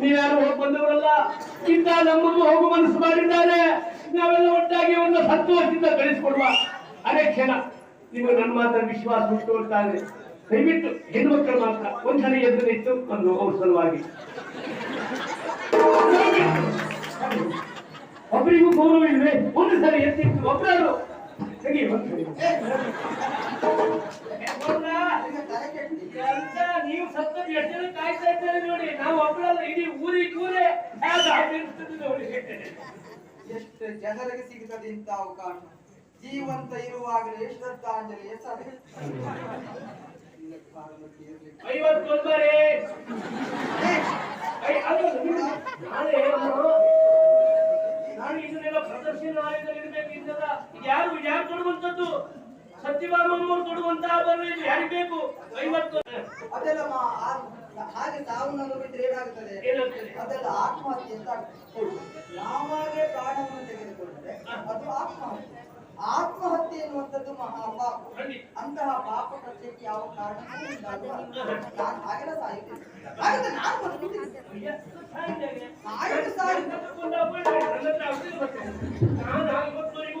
ನೀವ್ಯಾರು ಹೋಗಿ ಬಂದವರಲ್ಲ? ಇಂತ ನಮ್ಮನ್ನು ಹೋಗು ಮನಸ್ಸು ಮಾಡಿದ್ದಾರೆ. ನಾವೆಲ್ಲ ಒಟ್ಟಾಗಿ ಒಂದು ಹತ್ತು ವರ್ಷದಿಂದ ಕಳಿಸ್ಕೊಡುವ ಅದೇ ಕ್ಷಣ ನಿಮಗೆ ನನ್ನ ಮಾತ್ರ ವಿಶ್ವಾಸ ಉಂಟು ಅಂತ ಇದೆ ದಯವಿಟ್ಟು ಹೆಣ್ಮಕ್ಳು ಮಾತ್ರ ಒಂದ್ಸಲ ಎದ್ದು ಇತ್ತು ಒಂದು ಅವ್ರ ಸಲುವಾಗಿ. ಒಬ್ಬರಿಗೂ ಗೌರವ ಇಲ್ವೇ? ಒಂದು ಸಲ ಎತ್ತಿತ್ತು ಒಬ್ಬರಾದ್ರು ಒಂದು ಸರಿ. ಎಂತ ಸತ್ತದ್ದು ಎಷ್ಟು ಜನ ಕಾಯ್ತಾ ಇದ್ದಾರೆ ನೋಡಿ. ನಾವು ಒಬ್ಬಳಲ್ಲ ಇಡೀ ಊರಿಗೆ ಊರೇ ನೋಡಿ. ಎಷ್ಟು ಜನರಿಗೆ ಸಿಗ್ತದೆ ಇಂಥ ಅವಕಾಶ? ಜೀವಂತ ಇರುವಾಗಲೇ ಶ್ರದ್ಧಾಂಜಲಿ ಸಭೆ ಐವತ್ತು ಕೊಡ್ಬಾರೆ ಐ ನಾಳೆ ನಾನು ನಾನು ಇದನ್ನೆಲ್ಲ ಪ್ರದರ್ಶನ ಆಯೋಗದಲ್ಲಿ ಇರ್ಬೇಕಿದ್ದಲ್ಲ ಯಾರು ಯಾರು ಕೊಡುವಂತದ್ದು ಸತ್ಯಭಾಮಮ್ಮವ್ರು ಕೊಡುವಂತ ಆಭರಣ ಇದು ಯಾರಿಗೆ ಬೇಕು. ಐವತ್ತು ಅದೆಲ್ಲ ಹಾಗೆ ತಾವು ನಾನು ಬಿಟ್ಟರೆ ಏನಾಗುತ್ತದೆ ಏನಾಗ್ತದೆ ಅದೆಲ್ಲ ಆತ್ಮಹತ್ಯೆ ಅಂತ. ನಾವಾಗೇ ಪ್ರಾಣವನ್ನು ತೆಗೆದುಕೊಂಡರೆ ಅದು ಆತ್ಮಹತ್ಯೆ. ಆತ್ಮಹತ್ಯೆ ಎನ್ನುವಂಥದ್ದು ಮಹಾಪಾಪ. ಅಂತಹ ಪಾಪ ಕೃತ್ಯಕ್ಕೆ ಯಾವ ಕಾರಣಕ್ಕೂ ನಾನು ಹಾಗೆಲ್ಲ ಸಾಯುತ್ತೇನೆ ಹಾಗಾದ್ರೆ ನಾನು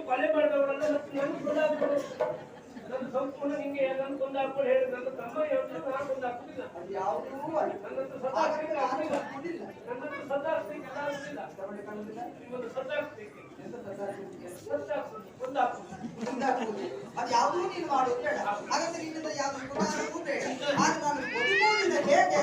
ಕೊಲೆ ಮಾಡಿದವರಲ್ಲ. ಮತ್ತು ನನ್ನ ಸಂಪೂರ್ಣ ನಿಮಗೆ ನನ್ನ ಕುಂದಾಪುರ ಹೇಳಿ ನನ್ನ ತಮ್ಮ ಯೋಚನೆ ನಾನು ಕೊಂದಾಕ್ಬಿಟ್ಟಿಲ್ಲ ಅದು ಯಾವುದೂ ಅಲ್ಲ. ನನ್ನ ಹತ್ರ ಹಾಗಾದ್ರೆ ಸದಾಸ್ತಿಕೆ ನಾನು ಆಗುದಿಲ್ಲ ಬದುಕುವುದಿಲ್ಲ ನನ್ನ ಹತ್ರ ಸದಾಸ್ತಿಕೆ ಆಗುದಿಲ್ಲ ಶ್ರವಣ ಕಾಣುವುದಿಲ್ಲ ನಿಮ್ಮದು ಸದಾಸ್ತಿಕೆ ಎಂತ ಸದಾಶಿವನಿಗೆ? ಸದಾಸ್ತಿಕೆ ಕೊಂದಾಕು ಮುಂದಾಗುವುದು. ಅದು ಯಾವುದೂ ನೀನು ಮಾಡೋದು ಬೇಡ ಹಾಗಾದ್ರೆ ನಿನ್ನಿಂದ ಯಾವುದು ಬೇಡ. ಆಗ ನಾನು ಬದುಕುವುದಿಲ್ಲ ಹೇಗೆ.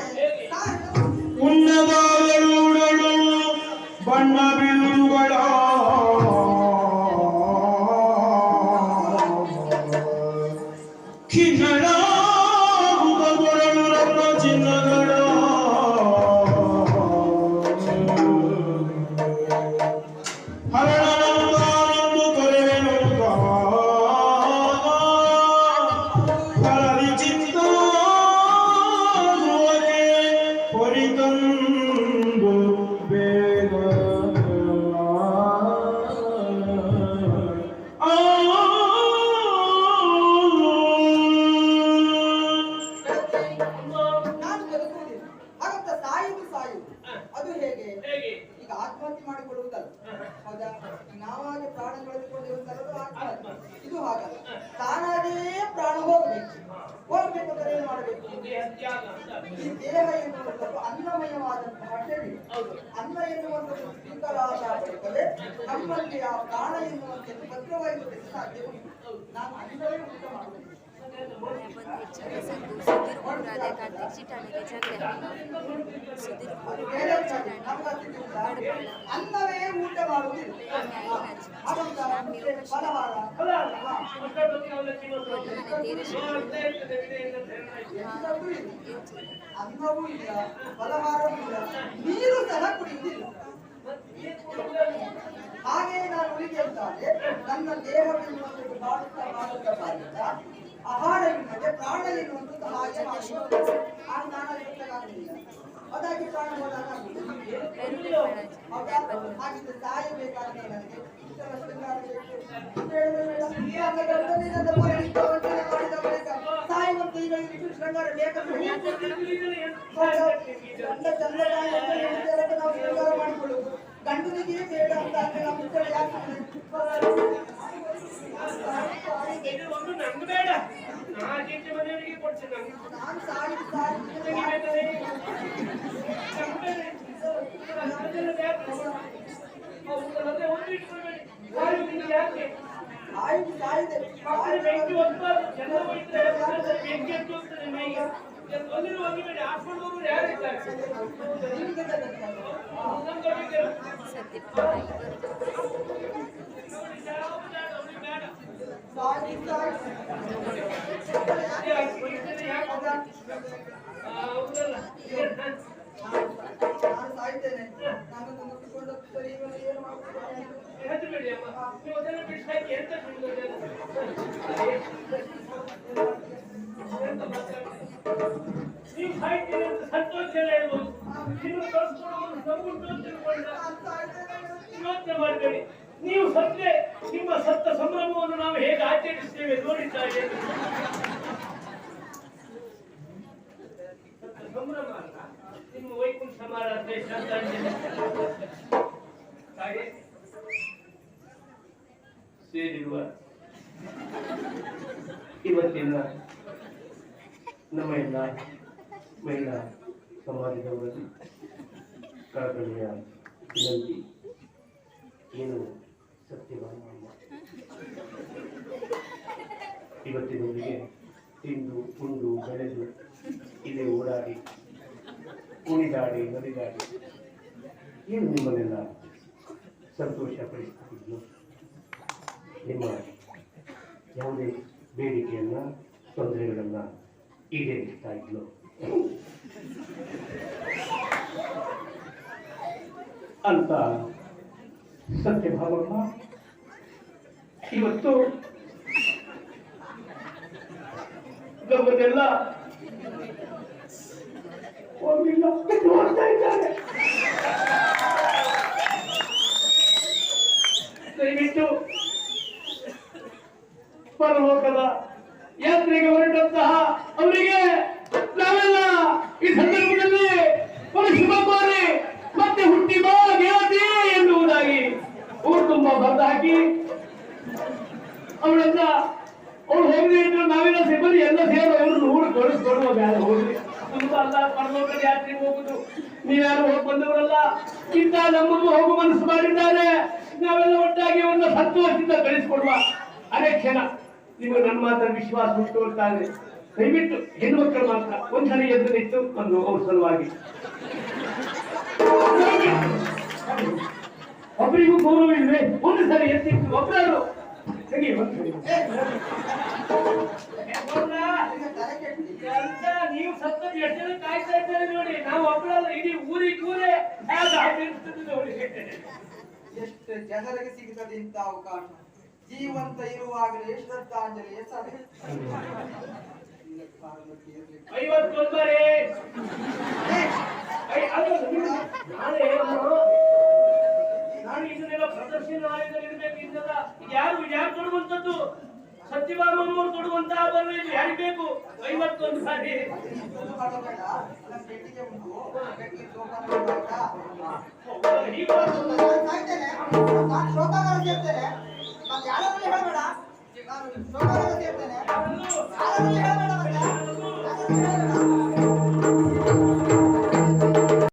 Kinara ಮಾಡಿಕೊಳ್ಳುವುದಲ್ಲ ಹೌದಾ? ನಾವಾಗಿ ಪ್ರಾಣ ಆತ್ಮಹತ್ಯೆ ಇದು ಹಾಗಲ್ಲ. ತಾನಾಗೇ ಪ್ರಾಣ ಹೋಗಬೇಕು. ಹೋಗ್ಬೇಕು ಅಂದ್ರೆ ಏನು ಮಾಡಬೇಕು? ಈ ದೇಹ ಎನ್ನುವಂಥದ್ದು ಅನ್ನಮಯವಾದಂತಹ ಶರೀರ. ಅನ್ನ ಎನ್ನುವಂಥದ್ದು ಸ್ವೀಕಾರಾದ ಬಳಿಕವೇ ನಮ್ಮಲ್ಲಿ ಆ ಪ್ರಾಣ ಎನ್ನುವಂಥದ್ದು ಭದ್ರವಾಗಿರುವುದಕ್ಕೆ ಸಾಧ್ಯ ಉಂಟು ನಾನು ಅನ್ನವೇ ಊಟ ಮಾಡುವುದಿಲ್ಲ. ಬಂದಿರ್ತಾರೆ ಸಂದು ಸುಧೀರ್ ಕಾರ್ತಿಕ್ ಚಿಟಾಣಿಗೆ ಜಗಳ ಸುಧೀರ್? ಅನ್ನವೇ ಇಲ್ಲ ಫಲಹಾರವೂ ಇಲ್ಲ ನೀರು ಸಹ ಕುಡಿಯುವುದಿಲ್ಲ ಹಾಗೆ ನಾನು ಉಳಿಗೆ ಅಂತಾದ್ರೆ, ನನ್ನ ದೇಹವನ್ನು ಮಾಡುತ್ತಾ ಮಾಡುತ್ತಾ ಬಾಳುತ್ತಾ ಆಹಾರ ಇಲ್ಲದೆ ಪ್ರಾಣ ಎನ್ನುವಂಥದ್ದು ಹಾಗೆ ಅಲ್ಲಿ ಗೊತ್ತಾಗಲಿಲ್ಲ ಅದಾಗಿ ಪ್ರಾಣ ಹೋದಾಗ ಹೌದಾ? ಹಾಗಿದ್ರೆ ಸಾಯಬೇಕಾದ್ರೆ ನನಗೆ ಶೃಂಗಾರ ಹೇಳಿದ್ರೆ ಅದಕ್ಕೆ ನಾವು ಗಂಡನಿಗೆ ಬೇಡ ಅಂತ ಅಂದ್ರೆ ನಾವು ಯಾಕೆ ನಂಗೆ ಬೇಡ ನಾ ಜೀತೆ ಮನೆಯವರಿಗೆ ಕೊಡ್ತೀನಿ ನಂಗೆ ನಾನು ಸಾಯಿ ಸಾಯಿ ಬೇಕಾದ್ರೆ ನಂಗೆ ಬೇಡ. ನಮ್ಮದೆಲ್ಲ ಯಾಕೆ? ಹೌದು, ಅದೇ ಒಂದು ಇಟ್ಕೊಳ್ಬೇಡಿ. ಯಾರು ನಿಮ್ಗೆ ಯಾಕೆ? ಆಯ್ತು ಸಾಯಿದೆ ಮಕ್ಕಳು ಬೆಂಕಿ ಹೊತ್ಬಾರ್ದು. ಜನ ಹೋಗಿದ್ರೆ ಮಕ್ಕಳು ಬೆಂಕಿ ಹತ್ತಿ ಹೋಗ್ತದೆ ಮೈಗೆ. ಎಲ್ಲಿ ಒಲೆಗೆ ಹೋಗಿಬೇಡಿ. ಹಾಸ್ಕೊಂಡು ಹೋಗೋರು ಯಾರು ಇದ್ದಾರೆ? ನಿಮ್ಗೆ ನೀವು ಸಾಯ್ತೀರಿ ಅಂತ ಸಂತೋಷ ಹೇಳ್ಬೋದು. ನೀವು ಕಳ್ಸ್ಕೊಡೋದು ನಮಗುಂಟು ಅಂತ ತಿಳ್ಕೊಂಡ್ರೆ ನಾನು ಸಾಯ್ತೇನೆ ಯೋಚನೆ ಮಾಡಬೇಡಿ. ನೀವು ಸತ್ತೇ ನಾವು ಹೇಗೆ ಆಚರಿಸ್ತೇವೆ ನೋಡಿದ್ದಾರೆ ಸತ್ತ ಸಂಭ್ರಮ ಅಲ್ಲ ನಿಮ್ಮ ನಿಮ್ಮ ವೈಕುಂಠ ಸಮಾರಾಧನೆ ಶ್ರದ್ಧಾಂಜಲಿ ಹಾಗೆ ಸೇರಿರುವ ಇವತ್ತಿನ ನಮ್ಮ ಎಲ್ಲ ಮಹಿಳಾ ಸಮಾಜದವರಲ್ಲಿ ಕಳಕಳಿಯ ವಿನಂತಿ ಏನು ಸತ್ಯವಾದ ಇವತ್ತಿನೊಂದಿಗೆ ತಿಂದು, ಉಂಡು, ಬೆಳೆದು ಇಲ್ಲೇ ಓಡಾಡಿ ಕುಣಿದಾಡಿ ಮರಿದಾಡಿ ಏನು ನಿಮ್ಮನ್ನೆಲ್ಲ ಸಂತೋಷ ಪಡಿಸ್ತಿದ್ಲು. ನಿಮ್ಮ ಯಾವುದೇ ಬೇಡಿಕೆಯನ್ನು, ತೊಂದರೆಗಳನ್ನು ಈಡೇರಿಸ್ತಾ ಇದ್ಲು. ಅಂತ ಸತ್ಯಭಾವಮ್ಮ ಇವತ್ತು ಹೋಗಿಲ್ಲ ನೋಡ್ತಾ ಇದ್ದಾರೆ. ದಯವಿಟ್ಟು ಪರಲೋಕದ ಯಾತ್ರೆಗೆ ಹೊರಟಂತಹ ಅವರಿಗೆ ನಾವೆಲ್ಲ ಈ ಸಂದರ್ಭದಲ್ಲಿ ಶುಭ ಕೋರಿ ಮತ್ತೆ ಹುಟ್ಟಿ ಬಾ, ಗೆಳತಿ ಎನ್ನುವುದಾಗಿ ಊರು ತುಂಬ ಬರೆದು ಹಾಕಿ ಅವಳನ್ನ ಹೋಗದೆ ಇದ್ರು ನಾವೆಲ್ಲ ಸಿಬ್ಬಂದಿ ಎಲ್ಲ ಸೇರಿ ಅವ್ರನ್ನ ಊರು ಕಳಿಸ್ಕೊಡುವ ಬೇಡ ಹೋಗ್ಲಿ. ತುಂಬಾ ಅಲ್ಲ, ಪರಲೋಕದ ಯಾತ್ರೆ ಹೋಗುದು. ನೀವ್ಯಾರು ಹೋಗಿ ಬಂದವರಲ್ಲ? ಇಂಥ ನಮ್ಮನ್ನು ಹೋಗು ಮನಸ್ಸು ಮಾಡಿದ್ದಾರೆ. ನಾವೆಲ್ಲ ಒಟ್ಟಾಗಿ ಒಂದು ಸಂತೋಷದಿಂದ ಕಳಿಸ್ಕೊಡುವ ಅದೇ ಕ್ಷಣ ನಿಮಗೆ ನನ್ನ ಮಾತ್ರ ವಿಶ್ವಾಸ ಉಂಟು ಅಂತ ಇದೆ ದಯವಿಟ್ಟು ಹೆಣ್ಮಕ್ಳು ಮಾತ್ರ ಒಂದ್ಸಲ ಎದ್ದು ನಿಂತು ಒಂದು ಅವ್ರ ಸಲುವಾಗಿ. ಒಬ್ಬರಿಗೂ ಗೌರವ ಇಲ್ವೇ? ಒಂದು ಸಲ ಎತ್ತಿತ್ತು ಒಬ್ಬರು ನೀವು ಸತ್ತ ಎಷ್ಟು ಜನ ಕಾಯ್ತಾ ಇದ್ದಾರೆ ನೋಡಿ. ನಾವು ಒಬ್ಬಳಲ್ಲ ಇಡೀ ಊರಿಗೆ ಊರೇ ಆಗಿರ್ತದೆ ನೋಡಿ. ಎಷ್ಟು ಜನರಿಗೆ ಸಿಗುತ್ತದೆ ಇಂಥ ಅವಕಾಶ? ಜೀವಂತ ಇರುವಾಗಲೇ ಶ್ರದ್ಧಾಂಜಲಿ ಸರಿ ಐವತ್ತೊಂದರೆ ನಾಳೆ ನಾನು ನಾನು ಇದನ್ನೆಲ್ಲ ಪ್ರದರ್ಶನ ಆಯೋಗದಲ್ಲಿ ಇರ್ಬೇಕು ಇಂದಲ್ಲ ಯಾರು ಯಾರು ಕೊಡುವಂತದ್ದು ಸತ್ಯಭಾಮಮ್ಮವ್ರು ಕೊಡುವಂತಹ ಬರಲು ಇದು ಯಾರಿಗೆ ಬೇಕು ಐವತ್ತೊಂದು ಸಾರಿ ಹೇಳ್ಬೇಡ. ನಾನು ಹೇಳಬೇಡ